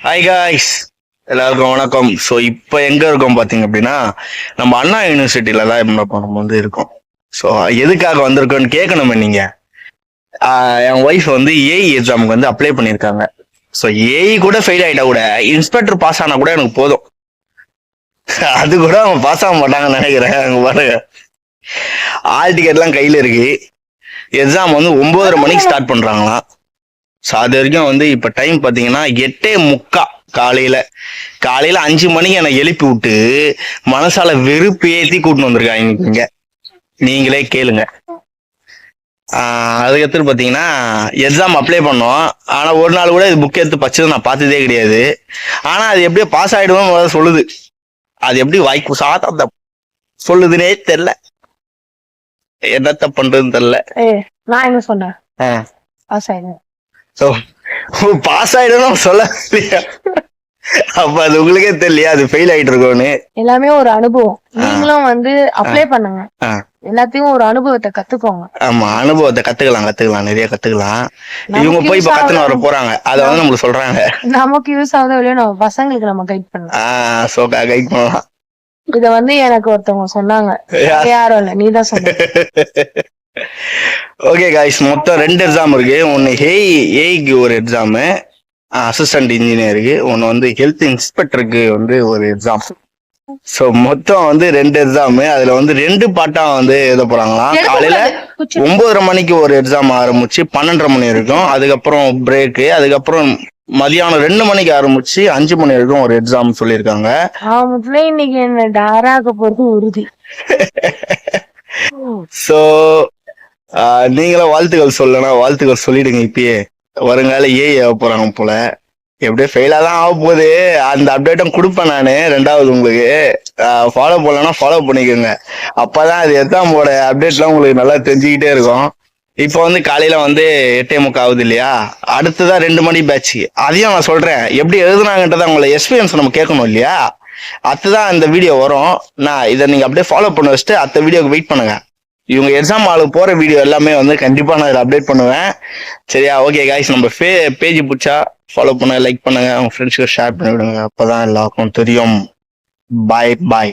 Hi guys எல்லாருக்கும் வணக்கம். So இப்போ எங்கே இருக்கோம் பார்த்தீங்க அப்படின்னா நம்ம அண்ணா யூனிவர்சிட்டியில தான் இப்போ நம்ம வந்து இருக்கோம். ஸோ எதுக்காக வந்திருக்கோம்னு கேட்கணுமே நீங்க. என் ஒய்ஃப் வந்து ஏஇ எக்ஸாமுக்கு வந்து அப்ளை பண்ணியிருக்காங்க. ஸோ ஏஇ கூட ஃபெயில் ஆகிட்டா கூட இன்ஸ்பெக்டர் பாஸ் ஆனா கூட எனக்கு போதும். அது கூட அவங்க பாஸ் ஆக மாட்டாங்கன்னு நினைக்கிறேன். அவங்க பாருங்க. ஆல் டிக்கெட்லாம் கையில் இருக்கு. எக்ஸாம் வந்து ஒன்பதரை மணிக்கு ஸ்டார்ட் பண்ணுறாங்களாம் ஸோ அது வரைக்கும் வந்து இப்போ டைம் பார்த்தீங்கன்னா எட்டே முக்கா காலையில. காலையில அஞ்சு மணிக்கு என்னை எழுப்பி விட்டு மனசால வெறுப்பு ஏத்தி கூட்டின்னு வந்திருக்காங்க இங்க. நீங்களே கேளுங்க. அதுக்கடுத்து பார்த்தீங்கன்னா எக்ஸாம் அப்ளை பண்ணோம். ஆனால் ஒரு நாள் கூட இது புக் எடுத்து பச்சது நான் பார்த்ததே கிடையாது. ஆனால் அது எப்படியோ பாஸ் முதல்ல சொல்லுது. அது எப்படி வாய்க்கு சாத்தா சொல்லுதுன்னே தெரில என்னத்த பண்றதுன்னு தெரில நான் என்ன சொன்னேன்? பாஸ் ஆயிடுவேன். ஸோ பாஸ் ஆயிடணும் சொல்ல அப்ப அது உங்களுக்கே தெரியலையா? அது ஃபெயில் ஆயிட்டு இருக்கோன்னு. எல்லாமே ஒரு அனுபவம். நீங்களும் வந்து அப்ளை பண்ணுங்க. எல்லாத்தையும் ஒரு அனுபவத்தை கத்துக்கோங்க. ஆமா அனுபவத்தை கத்துக்கலாம் கத்துக்கலாம் நிறைய கத்துக்கலாம். இவங்க போய் இப்ப வர. போறாங்க. அதை வந்து நம்மளுக்கு சொல்றாங்க. நமக்கு யூஸ் ஆகுதோ இல்லையோ நம்ம பசங்களுக்கு நம்ம கைட் பண்ணலாம். ஆஹ் சோ கைட் பண்ணலாம். இத வந்து எனக்கு ஒருத்தவங்க சொன்னாங்க. யார்? யாரும் இல்ல நீதான் சொன்ன. ஓகே காய்ஸ் மொத்தம் ரெண்டு எக்ஸாம் இருக்கு. ஒன்னு ஏஇ ஏஇக்கு ஒரு எக்ஸாமு அசிஸ்டன்ட் இன்ஜினியருக்கு ஒன்னு வந்து ஹெல்த் இன்ஸ்பெக்டருக்கு வந்து ஒரு எக்ஸாம் ஸோ மொத்தம் வந்து ரெண்டு எக்ஸாமு அதுல வந்து ரெண்டு பாட்டா வந்து எழுத போறாங்களாம் காலையில குச்சி. ஒன்பதரை மணிக்கு ஒரு எக்ஸாம் ஆரம்பிச்சு பன்னெண்டரை மணி வரைக்கும். அதுக்கப்புறம் பிரேக்கு அதுக்கப்புறம் மதியானம் ரெண்டு மணிக்கு ஆரம்பிச்சு அஞ்சு மணி வரைக்கும் ஒரு எக்ஸாம் சொல்லியிருக்காங்க. இன்னைக்கு என்ன டாராக போறது உறுதி. ஸோ நீங்களும் வாழ்த்துக்கள் சொல்லணும் வாழ்த்துக்கள் சொல்லிடுங்க இப்பயே. வருங்கால ஏ ஆக போறாங்க போல. எப்படியோ ஃபெயிலாக தான் ஆக போகுது. அந்த அப்டேட்டும் கொடுப்பேன் நான் ரெண்டாவது உங்களுக்கு. ஃபாலோ பண்ணலன்னா ஃபாலோ பண்ணிக்கோங்க. அப்பதான் அது எக்ஸாமோட அப்டேட்லாம் உங்களுக்கு நல்லா தெரிஞ்சுக்கிட்டே இருக்கும். இப்போ வந்து காலையில் வந்து எட்டே முக்கா ஆகுது இல்லையா? அடுத்ததான் ரெண்டு மணி பேட்ச் அதையும் நான் சொல்கிறேன் எப்படி எழுதுனாங்கன்றத உங்களை எக்ஸ்பீரியன்ஸ் நம்ம கேட்கணும் இல்லையா? அதுதான் இந்த வீடியோ வரும். நான் இதை நீங்கள் அப்படியே ஃபாலோ பண்ண வச்சுட்டு அடுத்த வீடியோக்கு வெயிட் பண்ணுங்கள் இவங்க எக்ஸாம் ஆளுக்கு போற வீடியோ எல்லாமே வந்து கண்டிப்பா நான் இதில் அப்டேட் பண்ணுவேன். சரியா? ஓகே காய்ஸ் நம்ம பே பேஜ் பிடிச்சா ஃபாலோ பண்ணுங்க லைக் பண்ணுங்க. உங்க ஃப்ரெண்ட்ஸ்க்கு ஷேர் பண்ணி விடுங்க அப்பதான் எல்லாருக்கும் தெரியும். பாய் பாய்